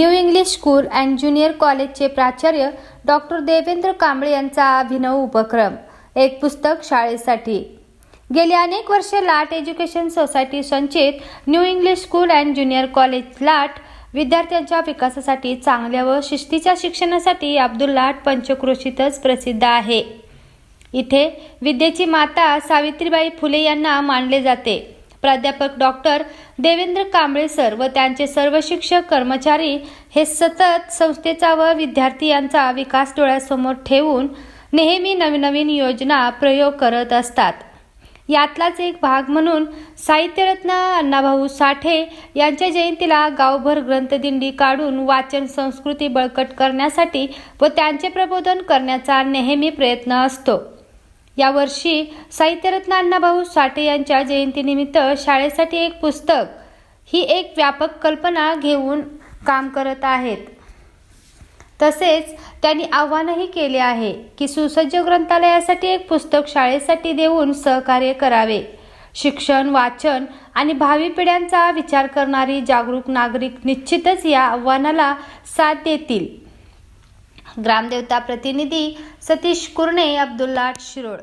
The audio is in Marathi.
New English school and junior कॉलेजचे प्राचार्य डॉक्टर देवेंद्र कांबळे यांचा अभिनव उपक्रम एक पुस्तक शाळेसाठी. गेली अनेक वर्षे लाट एज्युकेशन सोसायटी संचित new English school and junior college Lat विद्यार्थ्यांच्या विकासासाठी चांगल्या व शिस्तीच्या शिक्षणासाठी अब्दुल लाट पंचक्रोशीतच प्रसिद्ध आहे. इथे विद्येची माता सावित्रीबाई फुले यांना मानले जाते. प्राध्यापक डॉक्टर देवेंद्र कांबळे सर व त्यांचे सर्व शिक्षक कर्मचारी हे सतत संस्थेचा व विद्यार्थी यांचा विकास डोळ्यासमोर ठेवून नेहमी नवीन नवीन योजना प्रयोग करत असतात. यातलाच एक भाग म्हणून साहित्यरत्न अण्णाभाऊ साठे यांच्या जयंतीला गावभर ग्रंथदिंडी काढून वाचन संस्कृती बळकट करण्यासाठी व त्यांचे प्रबोधन करण्याचा नेहमी प्रयत्न असतो. यावर्षी साहित्यरत्न अण्णाभाऊ साठे यांच्या जयंतीनिमित्त शाळेसाठी एक पुस्तक ही एक व्यापक कल्पना घेऊन काम करत आहेत. तसेच त्यांनी आव्हानही केले आहे की सुसज्ज ग्रंथालयासाठी एक पुस्तक शाळेसाठी देऊन सहकार्य करावे. शिक्षण वाचन आणि भावी पिढ्यांचा विचार करणारी जागरूक नागरिक निश्चितच या आव्हानाला साथ देतील. ग्रामदेवता प्रतिनिधी सतीश कुरणे अब्दुल्ला शिरोळ।